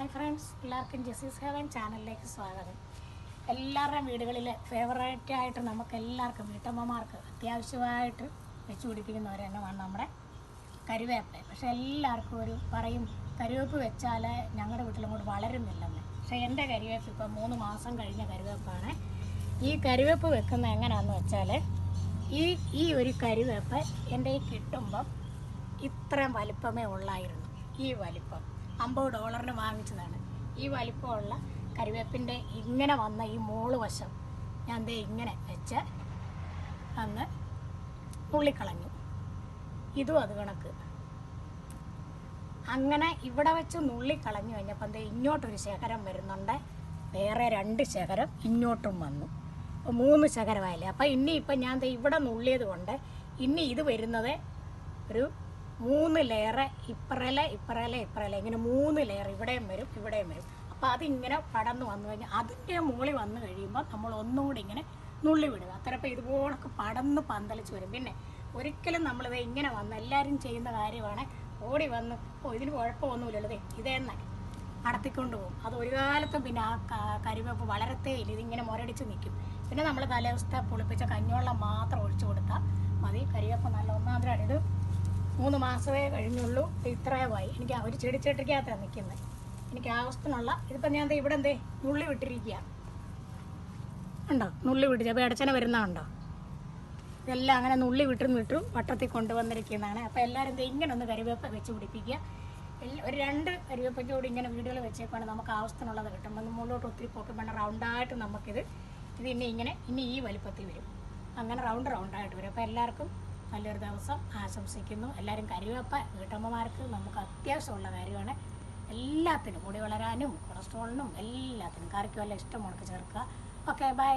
Hi friends എല്ലാവർക്കും justice heaven ചാനലിലേക്ക് സ്വാഗതം. എല്ലാവരുടെയും വീടുകളിൽ ഫേവറേറ്റ് ആയിട്ട് നമുക്ക് എല്ലാവർക്കും വീട്ടമ്മമാർക്ക് അത്യാവശ്യമായിട്ട് വെച്ച് പിടിപ്പിക്കുന്ന ഒരെണ്ണമാണ് നമ്മുടെ കരുവേപ്പ് പക്ഷെ എല്ലാവർക്കും ഒരു പറയും കരുവേപ്പ് വെച്ചാൽ ഞങ്ങളുടെ വീട്ടിലങ്ങോട്ട് വളരുന്നില്ലെന്ന്. പക്ഷേ എന്റെ കരുവേപ്പ് ഇപ്പം മൂന്ന് മാസം കഴിഞ്ഞ കരുവേപ്പാണ്. ഈ കരുവേപ്പ് വെക്കുന്ന എങ്ങനെയാണെന്ന് വെച്ചാൽ ഈ ഈ ഒരു കരുവേപ്പ് എന്റെ കിട്ടുമ്പം ഇത്രയും വലിപ്പമേ ഉള്ളായിരുന്നു. ഈ വലിപ്പം. അമ്പത് ഡോളറിന് വാങ്ങിച്ചതാണ്. ഈ വലിപ്പമുള്ള കറിവേപ്പിന്റെ ഇങ്ങനെ വന്ന ഈ മോൾ വശം ഞാൻ ദേ ഇങ്ങനെ വെച്ച് അന്ന് നുള്ളിക്കളഞ്ഞു ഇതും അത് കണക്ക്. അങ്ങനെ ഇവിടെ വെച്ച് നുള്ളിക്കളഞ്ഞു കഴിഞ്ഞപ്പോൾ ദേ ഇങ്ങോട്ടൊരു ശേഖരം വരുന്നുണ്ട്. വേറെ രണ്ട് ശേഖരം ഇങ്ങോട്ടും വന്നു. അപ്പോൾ മൂന്ന് ശേഖരമായില്ലേ? അപ്പോൾ ഇനി ഇപ്പം ഞാൻ ദേ ഇവിടെ നുള്ളിയത് കൊണ്ട് ഇനി ഇത് വരുന്നത് ഒരു മൂന്ന് ലെയറ് ഇപ്പറലെ ഇപ്പറലെ ഇപ്പറലെ ഇങ്ങനെ മൂന്ന് ലെയർ ഇവിടെയും വരും ഇവിടെയും വരും. അപ്പോൾ അതിങ്ങനെ പടന്ന് വന്നു കഴിഞ്ഞാൽ അതിന്റെ മുകളിൽ വന്നു കഴിയുമ്പോൾ നമ്മൾ ഒന്നും കൂടി ഇങ്ങനെ നുള്ളി വിടുക. അത്രപ്പോൾ ഇതുപോലൊക്കെ പടന്ന് പന്തലിച്ച് വരും. പിന്നെ ഒരിക്കലും നമ്മളിത് ഇങ്ങനെ വന്ന് എല്ലാവരും ചെയ്യുന്ന കാര്യമാണ്. ഓടി വന്ന് ഓ ഇതിന് കുഴപ്പമൊന്നുമില്ലല്ലോ ദേ ഇതേന്നെ നടത്തിക്കൊണ്ട് പോകും. അത് ഒരു കാലത്തും പിന്നെ ആ കരിവേപ്പ് വളരത്തേ ഇല്ല. ഇതിങ്ങനെ മുരടിച്ച് നിൽക്കും. പിന്നെ നമ്മൾ തലേ ദിവസത്തെ പുളിപ്പിച്ച കഞ്ഞിവെള്ളം മാത്രം ഒഴിച്ചു കൊടുത്താൽ മതി. കരിവേപ്പ് നല്ല ഒന്നാമതാണ് ഇത് മൂന്ന് മാസമേ കഴിഞ്ഞുള്ളൂ. ഇത് ഇത്രയുമായി. എനിക്ക് ഒരു ചെടിച്ചട്ടിക്കകത്താണ് നിൽക്കുന്നത്. എനിക്ക് ആവശ്യത്തിനുള്ള ഇതിപ്പോൾ ഞാൻ ഇവിടെ എന്തേ നുള്ളി വിട്ടിരിക്കുക ഉണ്ടോ? നുള്ളി വിട്ടിച്ച് അപ്പോൾ ഇടച്ചന വരുന്നതുണ്ടോ ഇതെല്ലാം അങ്ങനെ നുള്ളി വിട്ടും വിട്ടും വട്ടത്തിൽ കൊണ്ടുവന്നിരിക്കുന്നതാണ്. അപ്പോൾ എല്ലാവരും എന്തേ ഇങ്ങനെ ഒന്ന് കരുവേപ്പ വെച്ച് പിടിപ്പിക്കുക. ഒരു രണ്ട് കരുവേപ്പയ്ക്കോട് കൂടി ഇങ്ങനെ വീടുകൾ വെച്ചേക്കാണ് നമുക്ക് ആവശ്യത്തിനുള്ളത് കിട്ടും. അന്ന് മുകളിലോട്ട് ഒത്തിരി പോക്കി വേണം റൗണ്ടായിട്ട് നമുക്കിത് ഇത് ഇനി ഇങ്ങനെ ഇനി ഈ വലിപ്പത്തിൽ വരും. അങ്ങനെ റൗണ്ട് റൗണ്ടായിട്ട് വരും. അപ്പോൾ എല്ലാവർക്കും നല്ലൊരു ദിവസം ആശംസിക്കുന്നു. എല്ലാവരും കരുവേപ്പ വീട്ടമ്മമാർക്ക് നമുക്ക് അത്യാവശ്യമുള്ള കാര്യമാണ്. എല്ലാത്തിനും മുടി വളരാനും കൊളസ്ട്രോളിനും എല്ലാത്തിനും. കറിക്കും എല്ലാം ഇഷ്ടം മുടക്ക് ചേർക്കുക. Okay bye.